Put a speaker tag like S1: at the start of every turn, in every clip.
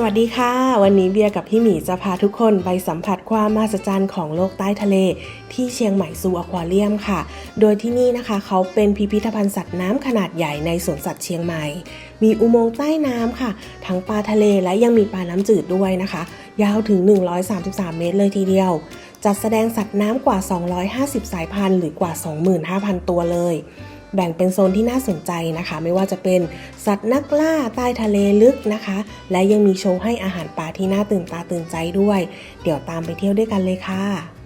S1: สวัสดีค่ะ วันนี้เบียร์กับพี่หมีจะพาทุกคนไปสัมผัสความมหัศจรรย์ของโลกใต้ทะเล ที่เชียงใหม่ซูอควาเรียมค่ะ โดยที่นี่นะคะ เขาเป็นพิพิธภัณฑ์สัตว์น้ำขนาดใหญ่ในสวนสัตว์เชียงใหม่ มีอุโมงค์ใต้น้ำค่ะ ทั้งปลาทะเลและยังมีปลาน้ำจืดด้วยนะคะ ยาวถึง 133 เมตรเลยทีเดียว จัดแสดงสัตว์น้ำกว่า 250 สายพันธุ์หรือกว่า 25,000 ตัวเลย แบ่งเป็นโซนที่น่าสนใจนะคะ ไม่ว่าจะเป็นสัตว์นักล่าใต้ทะเลลึกนะคะ และยังมีโชว์ให้อาหารปลาที่น่าตื่นตาตื่นใจด้วย เดี๋ยวตามไปเที่ยวด้วยกันเลยค่ะ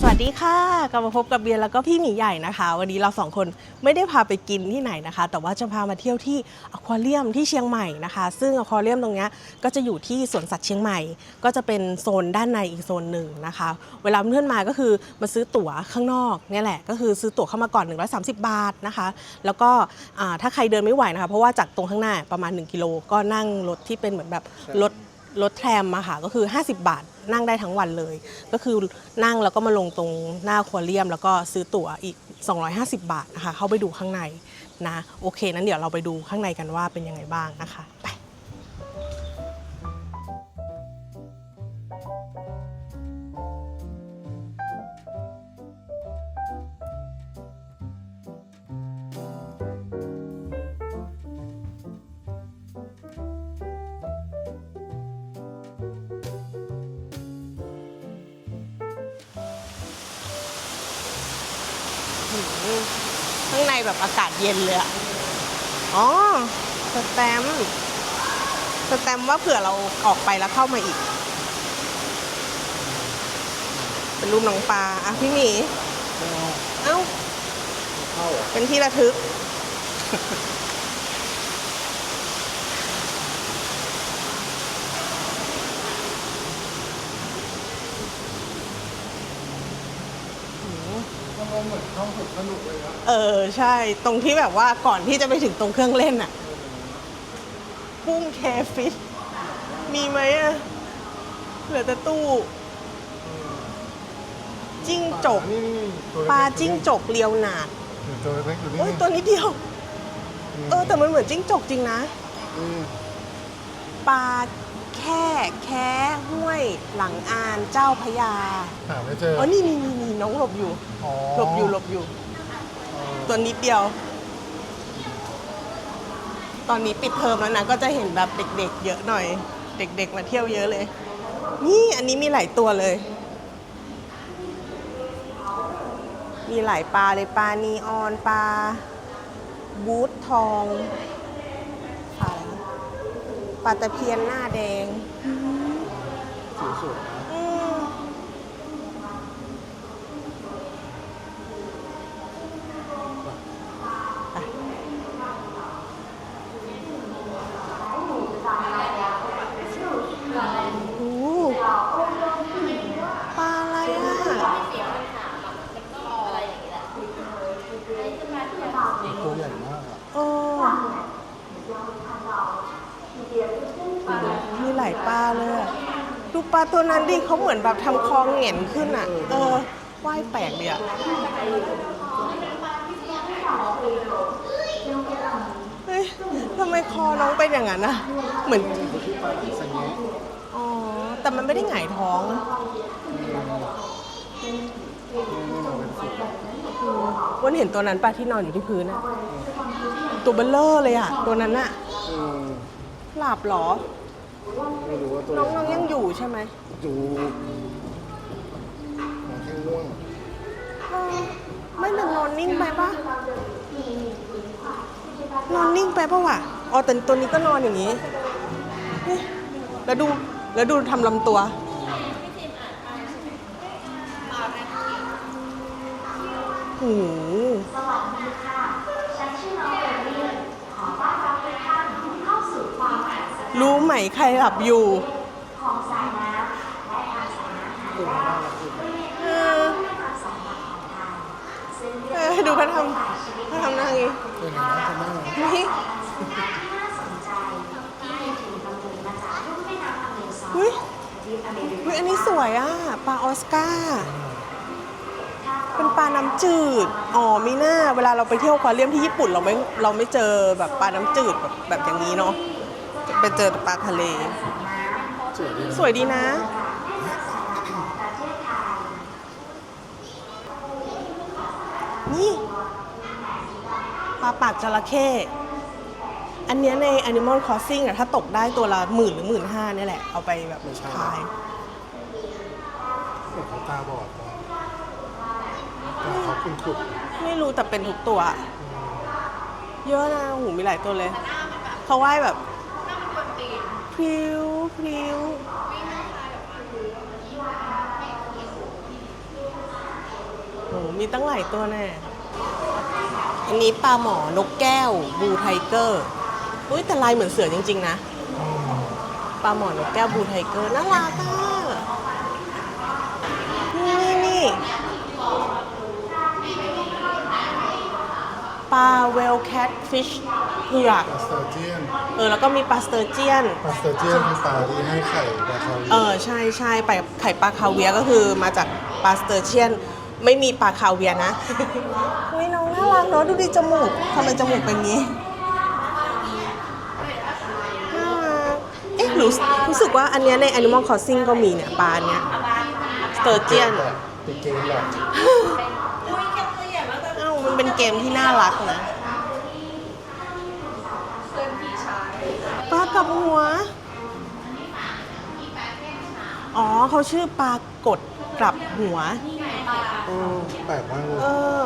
S1: สวัสดีค่ะกลับมาพบกับเบียร์แล้วก็พี่หมีใหญ่นะคะ วันนี้เราสองคนไม่ได้พาไปกินที่ไหนนะคะ แต่ว่าจะพามาเที่ยวที่อควาเรียมที่เชียงใหม่นะคะ ซึ่งอควาเรียมตรงเนี้ยก็จะอยู่ที่สวนสัตว์เชียงใหม่ ก็จะเป็นโซนด้านในอีกโซนหนึ่งนะคะ เวลาเพื่อนมาก็คือมาซื้อตั๋วข้างนอกเนี่ยแหละ ก็คือซื้อตั๋วเข้ามาก่อน 130 บาทนะคะ แล้วก็ถ้าใครเดินไม่ไหวนะคะ เพราะว่าจากตรงข้างหน้าประมาณ 1กิโลก็นั่งรถที่เป็นเหมือนแบบรถ รถแทรมมาค่ะก็คือ 50 บาทนั่งได้ทั้งวันเลย ก็คือนั่งแล้วก็มาลงตรงหน้าควอเรียม แล้วก็ซื้อตั๋วอีก 250 บาทนะคะเข้าไปดูข้างในนะโอเคนั้นเดี๋ยวเราไปดูข้างในกันว่าเป็นยังไงบ้างนะคะไป ข้างในแบบอากาศเย็นเลยอะอ๋อสแตมป์สแตมป์ว่าเผื่อเราออกไปแล้วเข้ามาอีก เป็นรูปน้องปลาอะพี่หมี เอ้า
S2: เข้าอะ
S1: เป็นที่ระทึก
S2: หมือนช่องฝึกสนุกเลยนะ
S1: เออใช่ตรงที่แบบว่าก่อนที่จะไปถึงตรงเครื่องเล่นอะกุ้งเคฟิชมีไหมอะเหลือแต่ตู้ จิ้งจก
S2: นี่นี่ตัว
S1: ปลาจิ้งจกเลียวหนาด
S2: ตัวเล็กอยู่นี่
S1: เอ้ยตัวนิดเดียว เออแต่มันเหมือนจิ้งจกจริงนะ
S2: อืม
S1: ปลาแค่แค่ ห้วยหลังอานเจ้าพระยา
S2: หาไม่เจอ
S1: อ๋อนี่นี่นี่นี่น้องหลบอยู่
S2: อ๋อ
S1: หลบอยู่หลบอยู่
S2: เออ
S1: ตัวนิดเดียว ตอนนี้ปิดเทอมแล้วนะ ก็จะเห็นแบบเด็กๆ เยอะหน่อย เด็กๆ มาเที่ยวเยอะเลย นี่อันนี้มีหลายตัวเลย มีหลายปลาเลยปลานีออนปลาบูททองปลาอะไรนะปลาตะเพียนหน้าแดง
S2: สีสวยนะ
S1: อืมไปโอ้โหปลาอะไรอะ
S2: ตัวใหญ่มากอะ
S1: โอ้มีหลายปลาเลยอะดูปลา ตัวนั้นดิเขาเหมือนแบบทำคลองเหงียนขึ้นอะ เออว่ายแปลกดีอะเฮ้ยทำไมคอน้องเป็นอย่างนั้นอะ เหมือน
S2: ที่ปลาสังเกต
S1: อ๋อ แต่มันไม่ได้หงายท้องอะ
S2: นี่มันเป็นสี
S1: วันเห็นตัวนั้นปะที่นอนอยู่ที่พื้นอะ ตัวเบลเลอร์เลยอะ ตัวนั้นอะ
S2: อืม
S1: หลับเหรอ
S2: ไม่รู้ว่าตัว
S1: น้องน้องยังอยู่ใช่ไหม
S2: อยู่หางแค่ง่วง
S1: ไม่มันนอนนิ่งไปปะนอนนิ่งไปปะวะอ๋อแต่ตัวนี้ก็นอนอย่างนี้ แล้วดูแล้วดูทำลำตัวโอ้โหรู้ไหมใครหลับอยู่ เออ เออดูเขาทำเขาทำหน้าอย่างงี้
S2: เคยเห็นนะจะนั่ง
S1: นี่อุ้ยอุ้ยอันนี้สวยอะปลาออสการ์เป็นปลาน้ำจืด อ๋อมีหน้า เวลาเราไปเที่ยวอควาเรียมที่ญี่ปุ่นเราไม่เราไม่เจอแบบปลาน้ำจืดแบบแบบอย่างนี้เนาะแไปเจอปลาทะเล
S2: สวยดีนะ
S1: สวยดีนะนี่ ปลาปากจระเข้อันเนี้ยใน Animal Crossing อะถ้าตกได้ตัวละหมื่นหรือหมื่นห้าเนี่ยแหละ เอาไปแบบขาย
S2: เหมือนเขาตาบอดนะตาเขาคุณขุด
S1: ไม่รู้แต่เป็นทุกตัว เยอะนะหูมีหลายตัวเลย เขาว่ายแบบพริ้วพริ้วโหมีตั้งหลายตัวแน่ อันนี้ปลาหมอนกแก้วบูไทเกอร์อุ้ยแต่ลายเหมือนเสือจริง ๆ นะปลาหมอนกแก้วบูไทเกอร์น่ารักอะนี่นี่ปลาเวลแคทฟิชเผือก
S2: ปลาสเตอร์เจียน
S1: เออแล้วก็มีปลาสเตอร์เจียน
S2: ปลาสเตอร์เจียนคือปลาที่ให้ไข่ปลาคาเวียร์
S1: เออใช่ใช่ไปไข่ปลาคาเวียร์ก็คือมาจากปลาสเตอร์เจียน ไม่มีปลาคาเวียร์นะเฮ้ยน้องน่ารักเนาะดูดิจมูกทำไมจมูกเป็นงี้น่ารักเอ๊ะรู้รู้สึกว่าอันเนี้ยใน Animal Crossing ก็มีเนี่ยปลาเนี้ยสเตอร์เจียน
S2: เป็นเกมแหละ
S1: เอ้ามันเป็นเกมที่น่ารักนะปลากับหัว อ๋อเขาชื่อปลากด กลับหัว
S2: อืมแปลกมากเลย
S1: เออ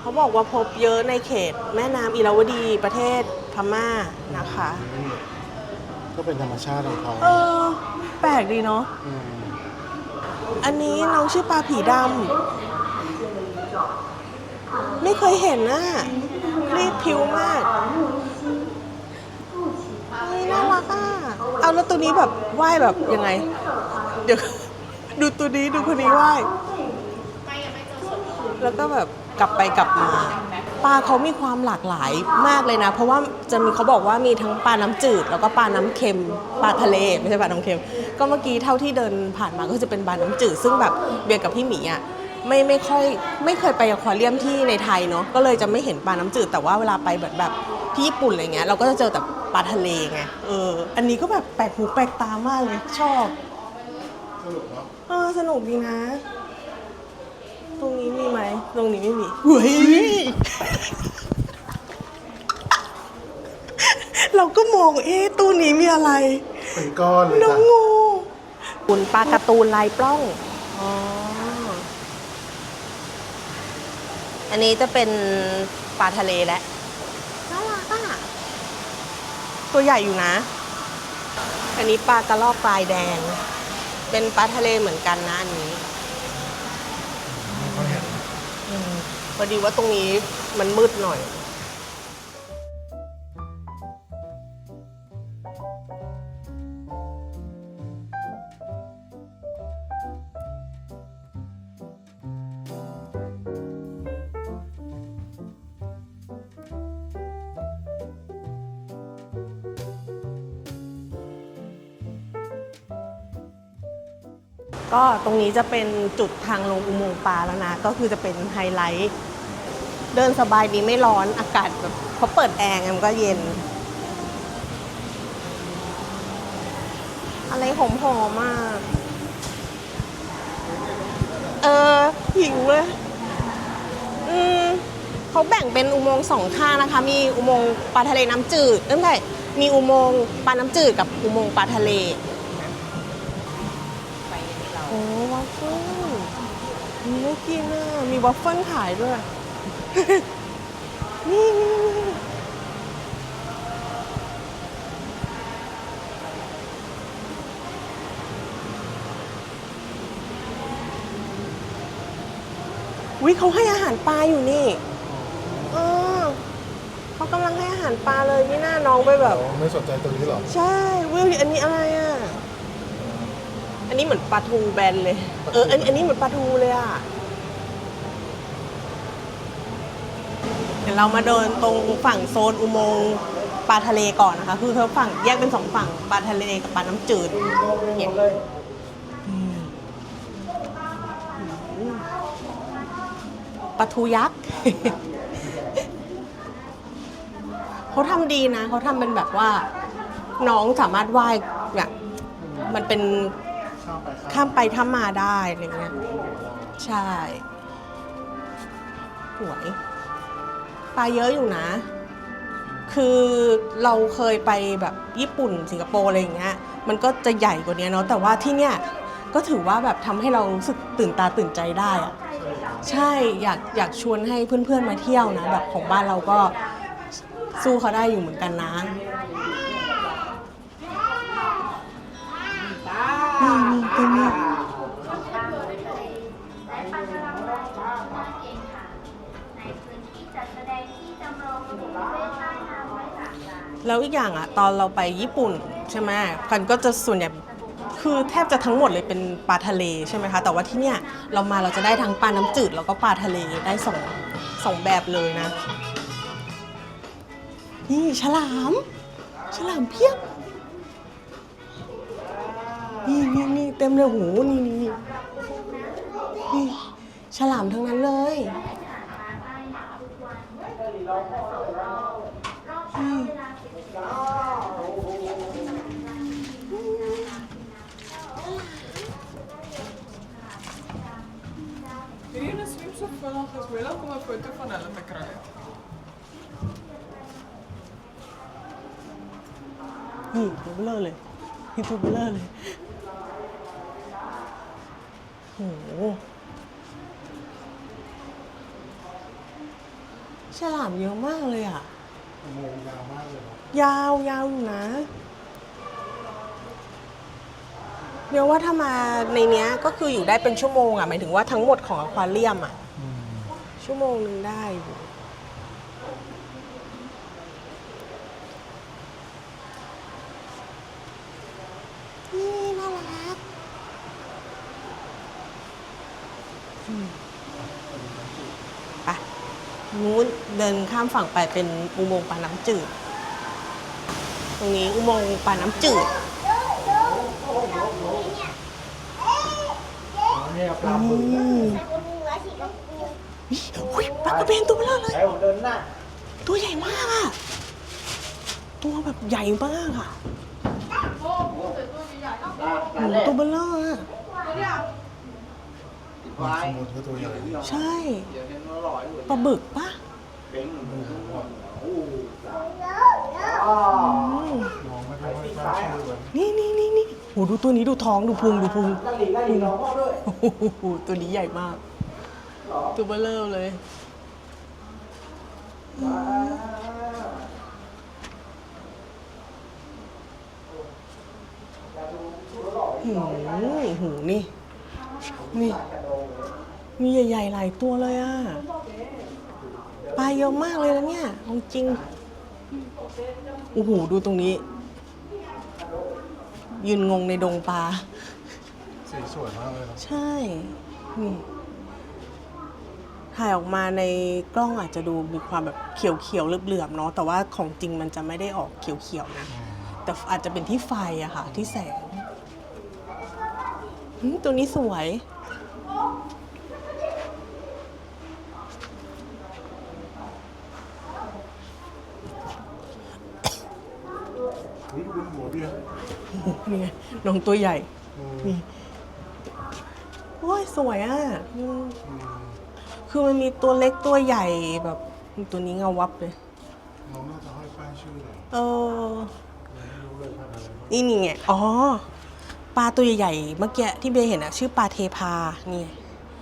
S1: เขาบอกว่าพบเยอะในเขต แม่น้ำอิราวดีประเทศพม่านะคะ
S2: มก็เป็นธรรมชาติของเขา
S1: เออ แปลกดีเนาะ
S2: ม
S1: อันนี้น้องชื่อปลาผีดำ ไม่เคยเห็นน่ะรีบผิวมากเฮ้ย น่ารักอะ เอาแล้วตัวนี้แบบว่ายแบบยังไง เดี๋ยว ดูตัวนี้ดูคนนี้ว่ายแล้วก็แบบกลับไปกลับมาปลาเขามีความหลากหลายมากเลยนะ เพราะว่าจะมีเขาบอกว่ามีทั้งปลาน้ำจืด แล้วก็ปลาน้ำเค็มปลาทะเลไม่ใช่ปลาน้ำเค็ม ก็เมื่อกี้เท่าที่เดินผ่านมาก็จะเป็นปลาน้ำจืด ซึ่งแบบเบียร์กับพี่หมีอะ ไม่ไม่ค่อยไม่เคยไปอควาเรียมที่ในไทยเนาะก็เลยจะไม่เห็นปลาน้ำจืดแต่ว่าเวลาไปแบบแบบที่ญี่ปุ่นอะไรเงี้ยเราก็จะเจอแต่ปลาทะเลไงเอออันนี้ก็แบบแปลกหูแปลกตามากเลยชอบ
S2: สนุกเนาะ
S1: เออสนุกดีนะ ตรงนี้มีไหมตรงนี้ไม่มีเฮ้ยเราก็มองเอ๊ะตู้นี้มีอะไร
S2: เป็นก้อนเลย
S1: น้อง
S2: จ้ะ
S1: งูหุ่นปลาการ์ตูนลายปล้องอ๋อ อันนี้จะเป็นปลาทะเลแล้วน่ารักอะตัวใหญ่อยู่นะ อันนี้ปลากระรอกปลายแดง เป็นปลาทะเลเหมือนกันนะอันนี้
S2: ไม่ค่อยเห็น
S1: อืมพอดีว่าตรงนี้มันมืดหน่อย ตรงนี้จะเป็นจุดทางลงอุโมงค์ปลาแล้วนะ ก็คือจะเป็นไฮไลท์ เดินสบายดีไม่ร้อนอากาศแบบเขาเปิดแอร์มันก็เย็น อะไรหอมหอมๆมาก เออหิวเลยอืมเขาแบ่งเป็นอุโมงค์สองข้างนะคะ มีอุโมงค์ปลาทะเลน้ำจืดเอ้ยไม่ใช่มีอุโมงค์ปลาน้ำจืดกับอุโมงค์ปลาทะเล กินอะ มีวัฟเฟิลขายด้วย นี่นี่นี่วิเขาให้อาหารปลาอยู่นี่เออเขากำลังให้อาหารปลาเลยนี่หน้าน้องไปแบบ
S2: ไม่สนใจตรงนี้หรอ
S1: ใช่วิวอันนี้อะไรอะ อันนี้เหมือนปลาทูแบนเลย เออ อันอันนี้เหมือนปลาทูเลยอะ เดี๋ยวเรามาเดินตรงฝั่งโซนอุโมงค์ปลาทะเลก่อนนะคะ คือเขาฝั่งแยกเป็นสองฝั่งปลาทะเลกับปลาน้ำจืดเนี่ยอืมปลาทูยักษ์ เขาทำดีนะเขาทำเป็นแบบว่า น้องสามารถว่ายแบบมันเป็น
S3: ข้ามไปข้าม
S1: ข้ามไปข้ามมาได้อะไรเงี้ยใช่ สวย ปลาเยอะอยู่นะ คือเราเคยไปแบบญี่ปุ่นสิงคโปร์อะไรอย่างเงี้ย มันก็จะใหญ่กว่านี้เนาะ แต่ว่าที่เนี่ยก็ถือว่าแบบทำให้เรารู้สึกตื่นตาตื่นใจได้อะใช่ อยากอยากชวนให้เพื่อนๆมาเที่ยวนะ แบบของบ้านเราก็สู้เขาได้อยู่เหมือนกันนะนี่นี่ตัว
S2: แล้ว
S1: อีกอย่างอะตอนเราไปญี่ปุ่นใช่ไหมพันก็จะส่วนใหญ่คือแทบจะทั้งหมดเลยเป็นปลาทะเลใช่ไหมคะ แต่ว่าที่เนี่ยเรามาเราจะได้ทั้งปลาน้ำจืดแล้วก็ปลาทะเลได้สองสองแบบเลยนะ นี่ฉลาม ฉลามเพียบ นี่นี่นี่เต็มเลยโหนี่นี่นี่นี่ฉลามทั้งนั้นเลยอื
S4: swimsuppe någonstans? Vill du komma på utifrån eller tänker du?
S1: นี่ตัวเบลยนี่ตัวเบลอเลยโห ฉลามเยอะมากเลยอะ
S3: โมงยาวมากเลยเนาะ
S1: ยาวยาวอยู่นะเรียกว่าถ้ามาในเนี้ยก็คืออยู่ได้เป็นชั่วโมงอะ หมายถึงว่าทั้งหมดของอควาเรียมอะ ชั่วโมงหนึ่งได้อยู่นี่น่ารักอืมไปนู้นเดินข้ามฝั่งไปเป็นอุโมงค์ปลาน้ำจืด ตรงนี้อุโมงค์ปลาน้ำจืด
S3: อ๋อเนี่ยปลาบึก
S1: อืมอุ๊ยปลากระเบนตัวเบลอเลย
S3: แล้วเดินหน้า
S1: ตัวใหญ่มากอะตัวแบบใหญ่มากอะ
S3: ปลา
S1: โอ้
S3: ปลา
S1: โห
S3: แรก
S1: ตัวเบลออะ
S3: ปลาสมุทรก็ตัวใหญ่
S1: ใช่ปลาบึกปะ
S3: เป็นโอ้โห
S1: อืม
S3: มองไม่ค่อยกล้าเชื่อเลย
S1: นี่นี่นี่นี่โหดูตัวนี้ดูท้องดูพุงดูพุง
S3: นั่นดีนั่นดีน้องพ่อด้วย
S1: โอ้โหตัวนี้ใหญ่มาก ตัวเบลอเลยหูหูนี่ นี่ มีใหญ่ ๆ หลายตัวเลยอะ ปลาเยอะมากเลยนะเนี่ยของจริง โอ้โห ดูตรงนี้ ยืนงงในดงปลา
S3: สีสวยมากเลยเนาะ
S1: ใช่ นี่ ถ่ายออกมาในกล้องอาจจะดูมีความแบบเขียวๆเหลือบๆเนาะแต่ว่าของจริงมันจะไม่ได้ออกเขียวๆนะแต่อาจจะเป็นที่ไฟอะค่ะที่แสงตัวนี้สวย
S3: อุ้ยนหัวเบียร์
S1: นี่ไงน้องตัวใหญ่
S3: ม
S1: นี่โอ้ย สวยอะ อืม คือมันมีตัวเล็กตัวใหญ่แบบตัวนี้เงาวับเลย
S3: น้องน่าจะห้อยป้ายชื่อเลย
S1: เออ
S3: ยังไม่รู้เลยพันธุ์อะไร
S1: นี่นี่ไง อ๋อ ปลาตัวใหญ่ๆ เมื่อกี้ที่เบย์เห็นอะชื่อปลาเทพา นี่ไง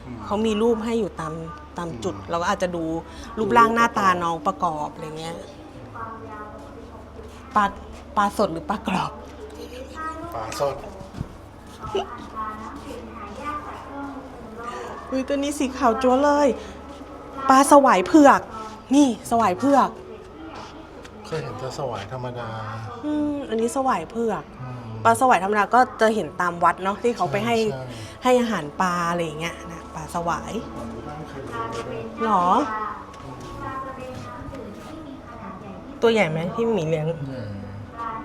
S3: อืม
S1: เขามีรูปให้อยู่ตามตามจุด
S3: อืม
S1: เราก็อาจจะดูรูปร่างหน้าตาน้องประกอบอะไรเงี้ย ปลาปลาสดหรือปลากรอบ
S3: ปลาสด
S1: อุ้ยตัวนี้สีขาวจั๊วเลย ปลาสวายเผือก นี่สวายเผือก
S3: เคยเห็นแต่สวายธรรมดา
S1: อืมอันนี้สวายเผือก
S3: อืม
S1: ปลาสวายธรรมดาก็จะเห็นตามวัดเนาะที่เขาไปให้
S3: ใช่
S1: ให้อาหารปลาอะไรอย่างเงี้ยนะปลาสวาย
S3: บ้านเคยเห็นเลย
S1: หรอ ตัวใหญ่ไหมที่หมีเลี้ยง
S3: อืม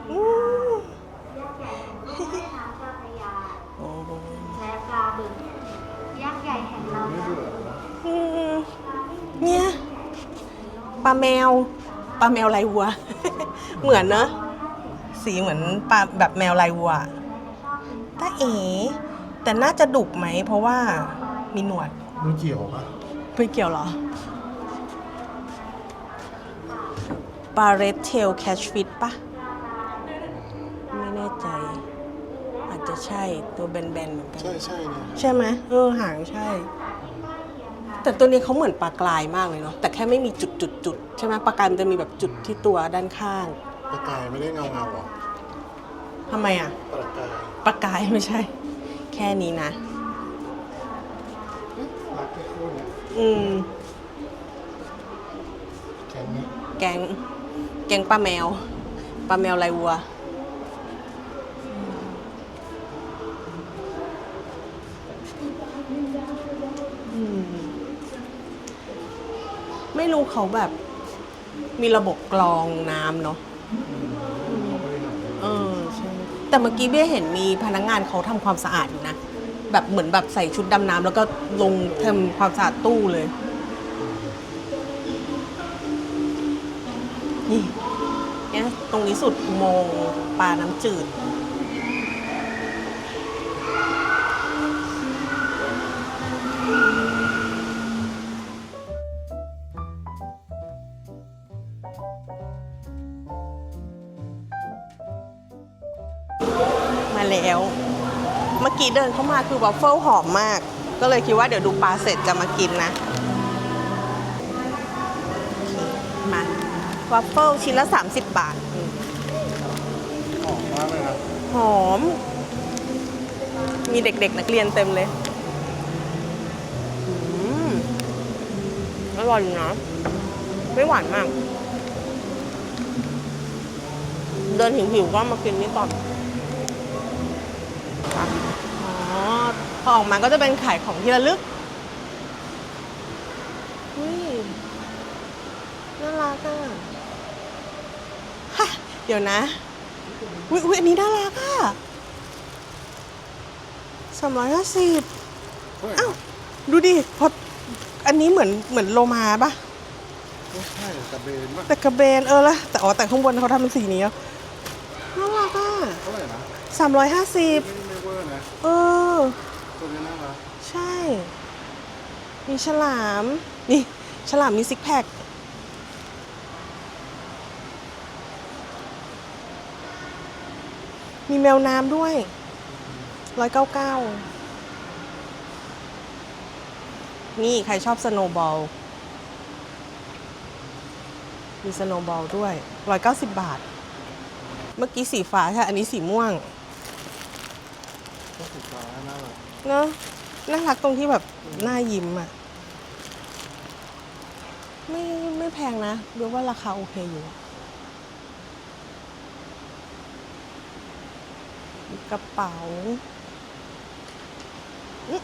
S1: อืม
S2: ลำ
S3: ไม่
S2: น้ำ
S3: เบื่อนะ
S1: อืมเนี่ยปลาแมวปลาแมวลายวัว เหมือนเนอะสีเหมือนปลาแบบแมวลายวัวตาเอ๋แต่น่าจะดุไหม เพราะว่ามีหนวด
S3: ไม่เกี่ยวปะ
S1: ไม่เกี่ยวเหรอปลาเรดเทลแคชฟิตปะไม่แน่ใจ อาจจะใช่ตัวแบนๆเหมือนกัน
S3: ใช่ใช่เนี่ย
S1: ใช่ไหมเออหางใช่ แต่ตัวนี้เขาเหมือนปลากรายมากเลยเนาะแต่แค่ไม่มีจุดจุดจุดใช่ไหมปลากรายมันจะมีแบบจุดที่ตัวด้านข้าง
S3: ปลากายไม่ได้เงาเงาๆหรอ
S1: ทำไมอะ
S3: ปลากาย
S1: ปลากรายไม่ใช่ แค่นี้นะ
S3: รักแค่คู่เนี่ย
S1: อืม
S3: แค่นี้
S1: แกง แกงปลาแมว ปลาแมวลายวัว ไม่รู้เขาแบบมีระบบกรองน้ำเนาะ
S3: เขาไม่ได้หนัง
S1: เออใช่แต่เมื่อกี้เบี้ยเห็นมีพนักงานเขาทำความสะอาดอยู่นะ แบบเหมือนแบบใส่ชุดดำน้ำแล้วก็ลงทำความสะอาดตู้เลย นี่เนี่ยตรงนี้สุดอุโมงค์ปลาน้ำจืด แล้ว เมื่อกี้เดินเข้ามาคือวัฟเฟิลหอมมาก ก็เลยคิดว่าเดี๋ยวดูปลาเสร็จจะมากินนะมาวัฟเฟิลชิ้นละ 30 บาท
S3: หอมมากเลยนะ
S1: หอม มีเด็กๆ นักเรียนเต็มเลยอืมอร่อยอยู่นะ ไม่หวานมาก เดินหิวๆก็มากินนี่ก่อน ค่ะอ๋อพอออกมาก็จะเป็นขายของที่ระลึกอุ้ยน่ารักอะฮะเดี๋ยวนะอุ้ยอุ้ยอันนี้น่ารักอะสามร้อยห้าสิบ
S3: เฮ้ย
S1: อ้าวดูดิพออันนี้เหมือนเหมือนโลมาปะ
S3: ไม่ใช่กระเบนปะ
S1: แต่กระเบนเออละแต่อ๋อแต่ข้างบนเขาทำเป็นสีนี้อะน่ารักอะ
S3: เท่าไหร่นะ
S1: สามร้อยห้าสิบ
S3: ไม่ไม่เวอร์ นะ
S1: เออ
S3: ตัวนี้น่ารัก
S1: ใช่ มีฉลาม นี่ ฉลามมีซิกแพคมีแมวน้ำด้วยร้อยเก้าเก้านี่ ใครชอบสโนว์บอล มีสโนว์บอลด้วยร้อยเก้าสิบบาท เมื่อกี้สีฟ้าใช่ อันนี้สีม่วง
S3: ก็สีฟ้าน่ารัก
S1: เนอะน่ารักตรงที่แบบหน้ายิ้มอะไม่ไม่แพงนะเรียกว่าราคาโอเคอยู่มีกระเป๋าอื้อ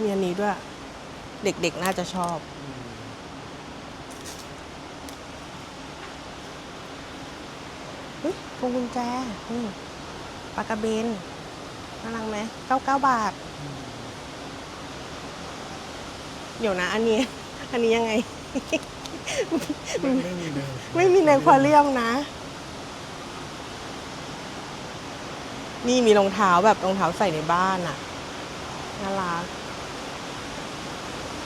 S1: มีอันนี้ด้วย เด็กๆน่าจะชอบเฮ้ยพวงกุญแจนี่ปลากระเบนน่ารักไหมเก้าเก้าบาท เดี๋ยวนะ อันนี้ อันนี้ยังไง
S3: ไม่ไม่มีเลย
S1: ไม่มีในควาเรียมนะ นี่มีรองเท้าแบบรองเท้าใส่ในบ้านอะน่ารัก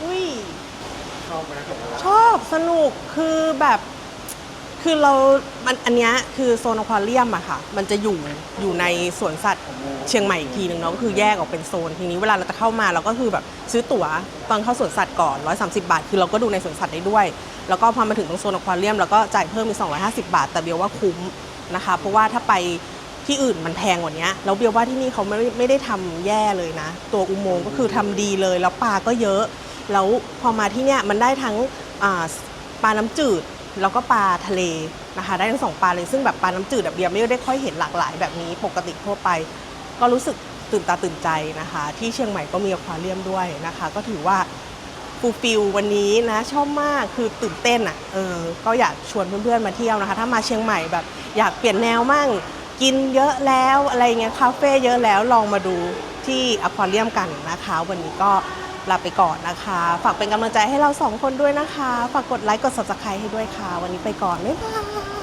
S1: อุ้ย
S3: ชอบไหมกับอะไร
S1: ชอบสนุกคือแบบ คือเรา มันอันเนี้ยคือโซนอควาเรียมอะค่ะ มันจะอยู่อยู่ในสวนสัตว์เชียงใหม่อีกทีหนึ่งเนาะก็คือแยกออกเป็นโซนทีนี้เวลาเราจะเข้ามาเราก็คือแบบซื้อตั๋วตอนเข้าสวนสัตว์ก่อน 130 บาท คือเราก็ดูในสวนสัตว์ได้ด้วย แล้วก็พอมาถึงตรงโซนอควาเรียมเราก็จ่ายเพิ่มมีก250 บาท แต่เบียวว่าคุ้มนะคะ เพราะว่าถ้าไปที่อื่นมันแพงกว่านี้แล้วเบียวว่าที่นี่เขาไม่ไม่ได้ทำแย่เลยนะ ตัวอุโมงค์ก็คือทำดีเลยแล้วปลาก็เยอะ แล้วพอมาที่เนี่ยมันได้ทั้งปลาน้ำจืด แล้วก็ปลาทะเลนะคะ ได้ทั้งสองปลาเลยซึ่งแบบปลาน้ำจืดแบบเบียร์ไม่ได้ค่อยเห็นหลากหลายแบบนี้ปกติทั่วไป ก็รู้สึกตื่นตาตื่นใจนะคะ ที่เชียงใหม่ก็มีอควาเรียมด้วยนะคะ ก็ถือว่าฟูลฟิลวันนี้นะชอบมากคือตื่นเต้นอะเออก็อยากชวนเพื่อนๆมาเที่ยวนะคะ ถ้ามาเชียงใหม่แบบอยากเปลี่ยนแนวมั่งกินเยอะแล้วอะไรเงี้ยคาเฟ่เยอะแล้วลองมาดูที่อควาเรียมกันนะคะ วันนี้ก็ ลาไปก่อนนะคะ ฝากเป็นกำลังใจให้เราสองคนด้วยนะคะ ฝากกดไลค์กด subscribe ให้ด้วยค่ะ วันนี้ไปก่อน บ๊ายบาย